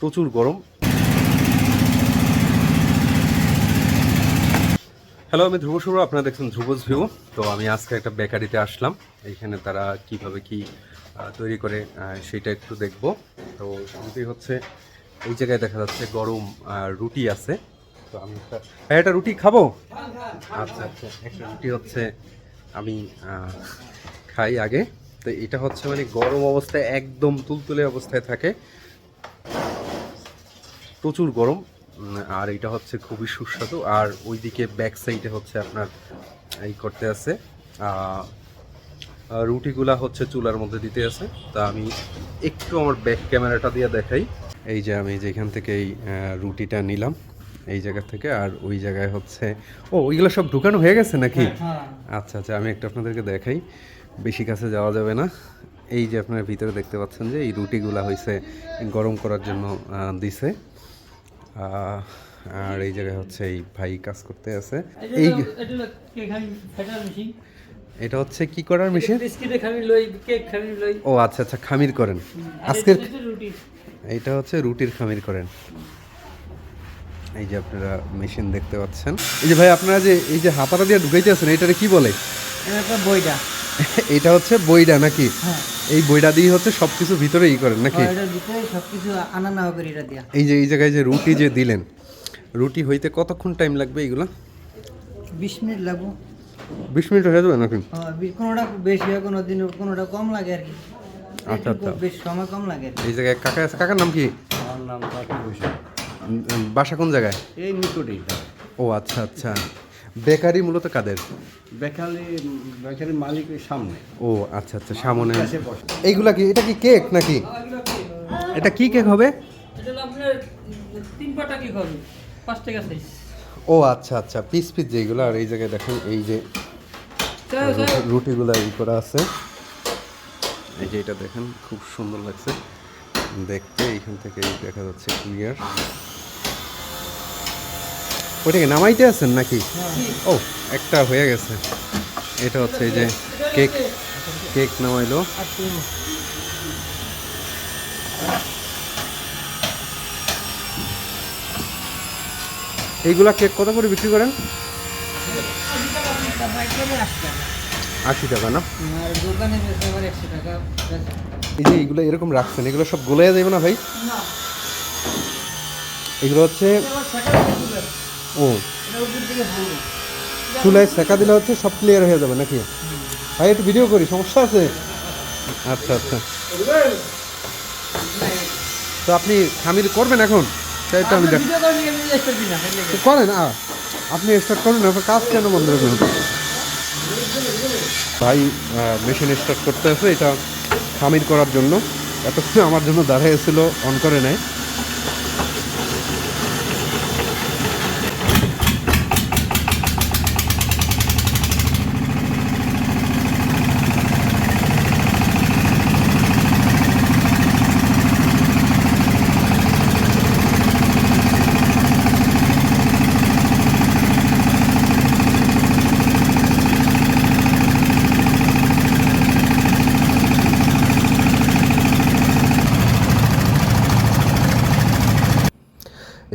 প্রচুর গরম। হ্যালো আমি ধ্রুব শুভ আপনারা দেখছেন ধ্রুবজ ভিউ তো আমি আজকে একটা বেকারিতে আসলাম। এইখানে তারা কীভাবে কি তৈরি করে সেটা একটু দেখব। তো শুরুতেই হচ্ছে, এই জায়গায় দেখা যাচ্ছে গরম রুটি আছে। তো আমি একটা একটা রুটি খাব? আচ্ছা আচ্ছা একটা রুটি হচ্ছে আমি খাই আগে। তো এটা হচ্ছে মানে গরম অবস্থায়, একদম তুলতুলে অবস্থায় থাকে। প্রচুর গরম আর এটা হচ্ছে খুবই সুস্বাদু। আর ওইদিকে ব্যাক সাইডে হচ্ছে আপনার এই করতে আছে রুটিগুলা হচ্ছে চুলার মধ্যে দিতে আছে। তা আমি একটু আমার ব্যাক ক্যামেরাটা দিয়ে দেখাই। এই যে আমি যেখান থেকে এই রুটিটা নিলাম এই জায়গা থেকে আর ওই জায়গায় হচ্ছে ও ওইগুলো সব ঢুকানো হয়ে গেছে নাকি? আচ্ছা আচ্ছা আমি একটা আপনাদেরকে দেখাই। বেশি কাছে যাওয়া যাবে না। এই যে আপনার ভিতরে দেখতে পাচ্ছেন যে এই রুটিগুলা হয়েছে গরম করার জন্য দিছে। আর এই জায়গায় হচ্ছে এই ভাই কাজ করতে আছে। এই এটা হচ্ছে কি করার মেশিন ও আচ্ছা আচ্ছা খামির করেন। আজকের এটা হচ্ছে রুটির খামির করেন। এই যে আপনারা মেশিন দেখতে পাচ্ছেন। এই যে ভাই আপনারা যে এই যে হাতাটা দিয়ে ঢুকাইতে আছেন এটারে কি বলে? বইটা। এটা হচ্ছে বইডা নাকি? হ্যাঁ। এই বইটা দিয়ে হচ্ছে সবকিছু ভিতরে ই করেন নাকি? সবকিছু আনা নেওয়া করে এটা দিয়া। এই যে এই জায়গায় যে রুটি যে দিলেন রুটি হইতে কতক্ষণ টাইম লাগবে এইগুলা? বিশ মিনিট লাগবো। বিশ মিনিট হয়ে যাবে নাকি? হ্যাঁ, কোনোটা বেশি হয় কোনো দিন কোনোটা কম লাগে আর কি। আচ্ছা, আচ্ছা। বেশ সময় কম লাগে এই জায়গায় কাকা আছে কাকার নাম কি? আমার নাম বাসা কোন জায়গায়? এই নিকটেই ও আচ্ছা আচ্ছা। বেকারি মূলত কাদের? বেকারি বেকারি মালিকের সামনে। ও আচ্ছা আচ্ছা সামনে। এইগুলা কি এটা কি কেক নাকি? এটা কি কেক হবে? এটা আপনার তিন পাটা কি খাবি পাঁচ টাকা সাইজ ও আচ্ছা আচ্ছা পিস পিস যেগুলো আর এই জায়গায় দেখেন এই যে রুটিগুলা ই করা আছে। এই যে এটা দেখেন খুব সুন্দর লাগছে। দেখতে এইখান থেকে দেখা যাচ্ছে ক্লিয়ার ওইটাকে নামাইতে আছেন নাকি? ও একটা হয়ে গেছে। এটা হচ্ছে এই যে কেক কেক নামাইলো। এইগুলা কেক কত করে বিক্রি করেন। আশি টাকা না। এই যে এইগুলো এরকম রাখছেন এগুলো সব গলে যাবে না ভাই? এগুলো হচ্ছে ও। চুলায় সেকা দিলে হচ্ছে সব ক্লিয়ার হয়ে যাবে নাকি? ভাই একটু ভিডিও করি সমস্যা আছে? আচ্ছা আচ্ছা। তো আপনি খামির করবেন এখন? সেটা আমি করেন আপনি স্টার্ট করেন আপনার কাজ কেন বন্ধ রাখবেন ভাই মেশিন স্টার্ট করতে আছে এটা খামির করার জন্য। এতক্ষণ আমার জন্য দাঁড়ায় ছিল অন করে নেয়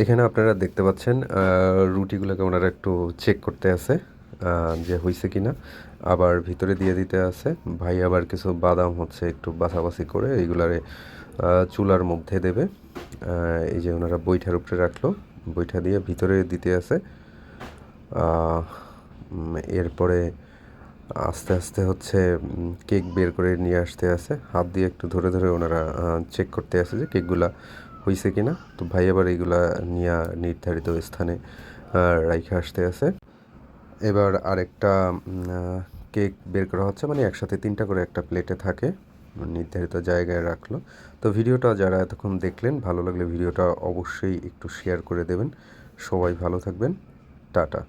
এখানে আপনারা দেখতে পাচ্ছেন রুটিগুলোকে ওনারা একটু চেক করতে আছে যে হয়েছে কিনা। আবার ভিতরে দিয়ে দিতে আছে। ভাই আবার কিছু বাদাম হচ্ছে একটু বাছাবাছি করে এইগুলারে চুলার মধ্যে দেবে। এই যে ওনারা বৈঠার উপরে রাখল। বৈঠা দিয়ে ভিতরে দিতে আছে। এরপরে আস্তে আস্তে হচ্ছে কেক বের করে নিয়ে আসতে আছে। হাত দিয়ে একটু ধরে ধরে ওনারা চেক করতে আছে যে কেকগুলা হয়েছে কিনা? তো ভাই আবার এইগুলা নিয়ে নির্ধারিত স্থানে রাইখে আসতে আছে। এবার আরেকটা কেক বের করা হচ্ছে মানে একসাথে তিনটা করে একটা প্লেটে থাকে, নির্ধারিত জায়গায় রাখল। তো ভিডিওটা যারা এতক্ষণ দেখলেন, ভালো লাগলে ভিডিওটা অবশ্যই একটু শেয়ার করে দেবেন। সবাই ভালো থাকবেন। টাটা।